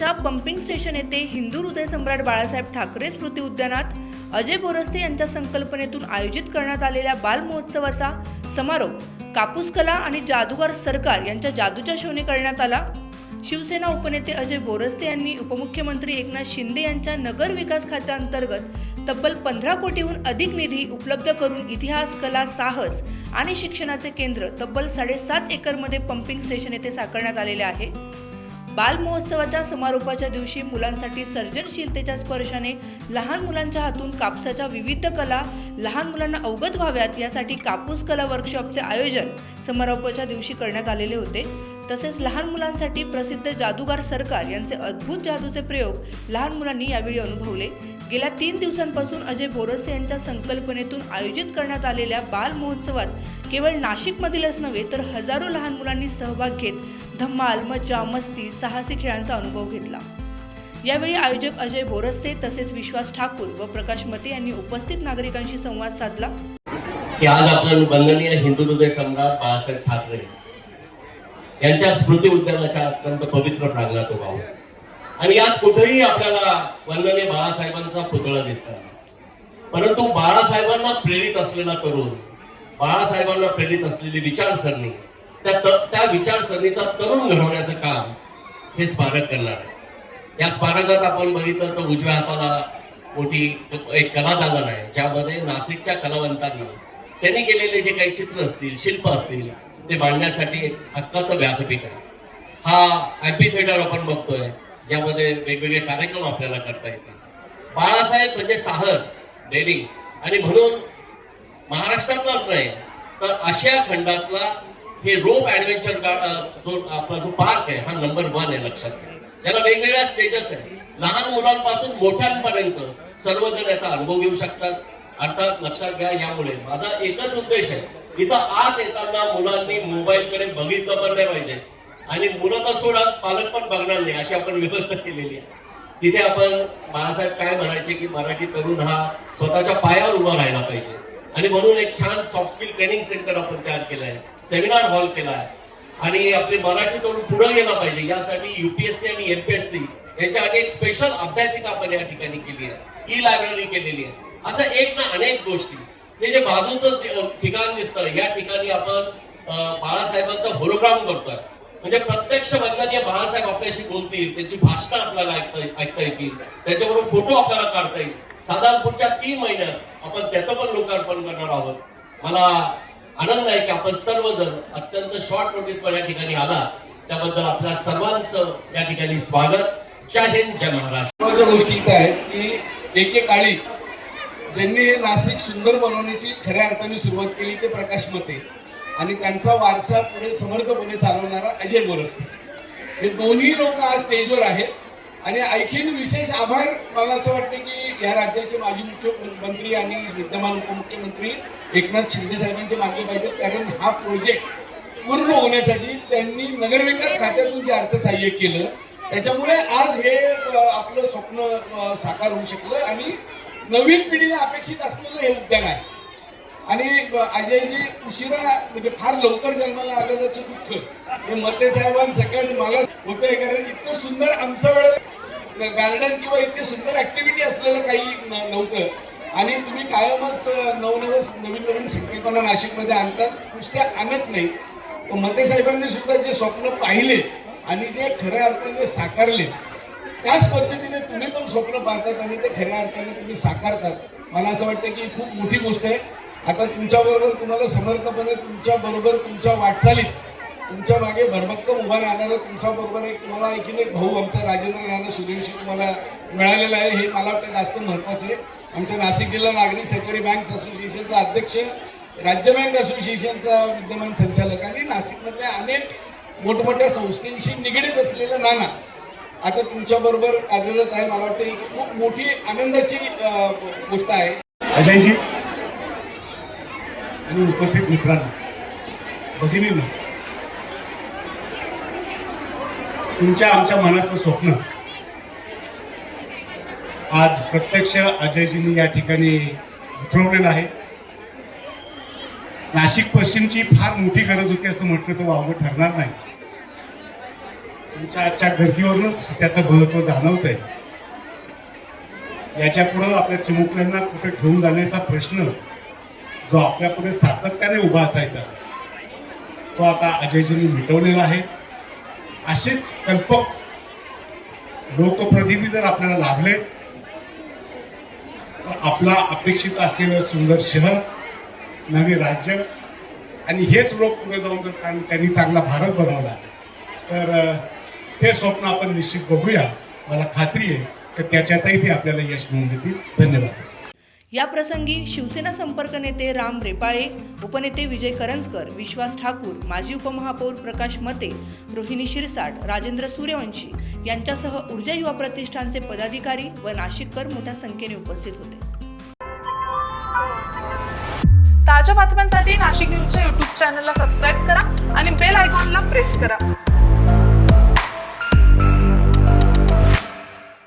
नागपूरच्या pumping station येथे हिंदू हृदय सम्राट बाळासाहेब ठाकरे स्मृती उद्यानात अजय बोरस्ते यांच्या संकल्पनेतून आयोजित करण्यात आलेल्या बालमहोत्सवाचा समारोप कापूस कला आणि जादूगार सरकार यांच्या जादूच्या शोने करण्यात आला. शिवसेना उपनेते अजय बोरस्ते यांनी उपमुख्यमंत्री एकनाथ शिंदे यांच्या नगर विकास खात्याअंतर्गत तब्बल पंधरा कोटीहून अधिक निधी उपलब्ध करून इतिहास कला साहस आणि शिक्षणाचे केंद्र तब्बल साडेसात एकरमध्ये पंपिंग स्टेशन येथे साकारण्यात आलेले आहे. बालमहोत्सवाच्या समारोपाच्या दिवशी मुलांसाठी सर्जनशीलतेच्या स्पर्शाने लहान मुलांच्या हातून कापसाच्या विविध कला लहान मुलांना अवगत व्हाव्यात यासाठी कापूस कला वर्कशॉपचे आयोजन समारोपाच्या दिवशी करण्यात आलेले होते. तसेच लहान मुलांसाठी प्रसिद्ध जादूगार सरकार यांचे अद्भुत जादूचे प्रयोग लहान मुलांनी यावेळी अनुभवले. गेल्या तीन दिवसांपासून अजय बोरसे यांच्या संकल्पनेतून आयोजित करण्यात आलेल्या बाल महोत्सवात केवळ नाशिकमधीलच नव्हे तर हजारो लहान मुलांनी सहभाग घेत धम्माल मज्जा मस्ती साहसी खेळांचा अनुभव घेतला. यावेळी आयोजक अजय बोरस्ते तसेच विश्वास ठाकूर व प्रकाश मते यांनी उपस्थित नागरिकांशी संवाद साधला. की आज आपण वंदनीय हिंदू हृदय सम्राट बाळासाहेब ठाकरे यांच्या स्मृती उद्यानाच्या अत्यंत पवित्र प्रांगणात उभा आणि यात कुठेही आपल्याला वंदने बाळासाहेबांचा पुतळा दिसत परंतु बाळासाहेबांना प्रेरित असलेला तरुण बाळासाहेबांना प्रेरित असलेली विचारसरणी त्या त्या विचारसरणीचा तरुण घडवण्याचं काम हे स्मारक करणार आहे. या स्मारकात आपण बघितलं तर उजव्या हाताला मोठी एक कला दालन आहे ज्यामध्ये नाशिकच्या कलावंतांना त्यांनी केलेले जे काही चित्र असतील शिल्प असतील ते मांडण्यासाठी एक हक्काचं व्यासपीठ आहे. हा ॲम्पी थिएटर आपण बघतोय. ज्यामध्ये वेगवेगळे कार्यक्रम आपल्याला करता येतात बाळासाहेब म्हणजे साहस डेअरिंग आणि म्हणून महाराष्ट्रातलाच नाही तर आशिया खंडातला हे रोप ऍडव्हेंचर जो आपला जो पार्क आहे हा नंबर वन आहे लक्षात घ्या. त्याला वेगवेगळ्या स्टेजेस आहे लहान मुलांपासून मोठ्यांपर्यंत सर्वजण याचा अनुभव घेऊ शकतात. अर्थात लक्षात घ्या यामुळे. माझा एकच उद्देश आहे इथं आत येताना मुलांनी मोबाईलकडे बघितलं पण नाही पाहिजे. आणि मुलं तर सोडाच पालक पण बघणार नाही अशी आपण व्यवस्था केलेली आहे. तिथे आपण बाळासाहेब काय म्हणायचे की मराठी तरुण हा स्वतःच्या पायावर उभा राहायला पाहिजे. आणि म्हणून एक छान सॉफ्ट स्किल ट्रेनिंग सेंटर आपण तयार केलंय सेमिनार हॉल केलाय. आणि आपली मराठी तरुण पुढे गेला पाहिजे यासाठी युपीएससी आणि एमपीएससी यांच्यासाठी एक स्पेशल अभ्यासिका आपण या ठिकाणी केली आहे. ई लायब्ररी केलेली आहे. असं एक ना अनेक गोष्टी. हे जे बाजूचं ठिकाण दिसतं या ठिकाणी आपण बाळासाहेबांचा होलोग्राम करतोय. म्हणजे प्रत्यक्ष वंदनीय बाळासाहेब आपल्याशी बोलतील त्यांची भाषणं आपल्याला ऐकता ऐकता येतील त्याच्याबरोबर फोटो आपल्याला काढता येईल. साधारण पुढच्या तीन महिन्यात आपण त्याचं पण लोकार्पण करणार आहोत. मला आनंद आहे की आपण सर्वजण अत्यंत शॉर्ट नोटीस या ठिकाणी आला. त्याबद्दल आपल्या सर्वांचं या ठिकाणी स्वागत. जय हिंद जय महाराष्ट्र. गोष्टी काय आहेत की एकेकाळी ज्यांनी हे नाशिक सुंदर बनवण्याची खऱ्या अर्थाने सुरुवात केली ते प्रकाश मते. आणि त्यांचा वारसा पुढे समर्थपणे चालवणारा अजय बोरस्ते. हे दोन्ही लोक आज स्टेजवर आहेत. आणि आणखीन विशेष आभार मला असं वाटतं की या राज्याचे माजी मुख्यमंत्री आणि विद्यमान उपमुख्यमंत्री एकनाथ शिंदे साहेबांचे मानले पाहिजेत. कारण हा प्रोजेक्ट पूर्ण होण्यासाठी त्यांनी नगरविकास खात्यातून जे अर्थसहाय्य केलं त्याच्यामुळे आज हे आपलं स्वप्न साकार होऊ शकलं. आणि नवीन पिढीला अपेक्षित असलेलं हे उद्यान आहे. आणि अजयजी उशिरा म्हणजे फार लवकर जन्माला आलेल्याचं दुःख. हे मते साहेबांसकट मला होतंय कारण इतकं सुंदर आमच्या वेळेला गार्डन किंवा इतके सुंदर ऍक्टिव्हिटी असलेलं काही नव्हतं. आणि तुम्ही कायमच अ, नवनवस नवीन नवीन संकल्पना नाशिकमध्ये आणतात नुसत्या आणत नाही तर मते साहेबांनी सुद्धा जे स्वप्न पाहिले आणि जे खऱ्या अर्थाने साकारले त्याच पद्धतीने तुम्ही पण स्वप्न पाहतात आणि ते खऱ्या अर्थाने तुम्ही साकारतात. मला असं वाटतं की खूप मोठी गोष्ट आहे. आता तुमच्याबरोबर तुम्हाला समर्थपणे तुमच्याबरोबर तुमच्या वाटचालीत तुमच्या मागे भरभक्कम उभा राहणारा तुमच्याबरोबर एक तुम्हाला आणखीन एक भाऊ आमचा राजेंद्र राणा सूर्यवंशी तुम्हाला मिळालेला आहे. हे मला वाटतं जास्त महत्त्वाचं आहे. आमच्या नाशिक जिल्हा नागरी सहकारी बँक असोसिएशनचा अध्यक्ष राज्य बँक असोसिएशनचा विद्यमान संचालक आणि नाशिकमधल्या अनेक मोठमोठ्या संस्थांशी निगडीत असलेलं नाना आता तुमच्याबरोबर कार्यरत आहे. मला वाटतं ही खूप मोठी आनंदाची गोष्ट आहे. अजयजी आणि उपस्थित मित्रांनो. भगिनींनो तुमच्या आमच्या मनाचं स्वप्न. आज प्रत्यक्ष अजयजींनी या ठिकाणी उतरवलेलं आहे. नाशिक पश्चिमची फार मोठी गरज होती असं म्हटलं तर वावगं ठरणार नाही. तुमच्या आजच्या गर्दीवरूनच त्याचं महत्त्व जाणवत आहे याच्या पुढं आपल्या चिमुकल्यांना कुठे घेऊन जाण्याचा प्रश्न जो आपल्या पुढे सातत्याने उभा असायचा तो आता अजयजींनी मिटवलेला आहे. असेच कल्पक लोकप्रतिनिधी जर आपल्याला लाभले तर आपला अपेक्षित असलेलं सुंदर शहर नवे राज्य आणि हेच लोक पुढे जाऊन जर चांग त्यांनी चांगला भारत बनवला तर हे स्वप्न आपण निश्चित बघूया. मला खात्री आहे तर त्याच्यातही ते आपल्याला यश मिळून देतील. धन्यवाद. या प्रसंगी शिवसेना संपर्क नेते राम रेपाळे उपनेते विजय करंजकर विश्वास ठाकूर माजी उपमहापौर प्रकाश मते रोहिणी शिरसाट राजेंद्र सूर्यवंशी यांच्यासह ऊर्जा युवा प्रतिष्ठानचे पदाधिकारी व नाशिककर मोठ्या संख्येने उपस्थित होते. ताज्या बातम्यांसाठी नाशिक न्यूजच्या युट्यूब चॅनलला सबस्क्राईब करा आणि बेल आयकॉनला प्रेस करा.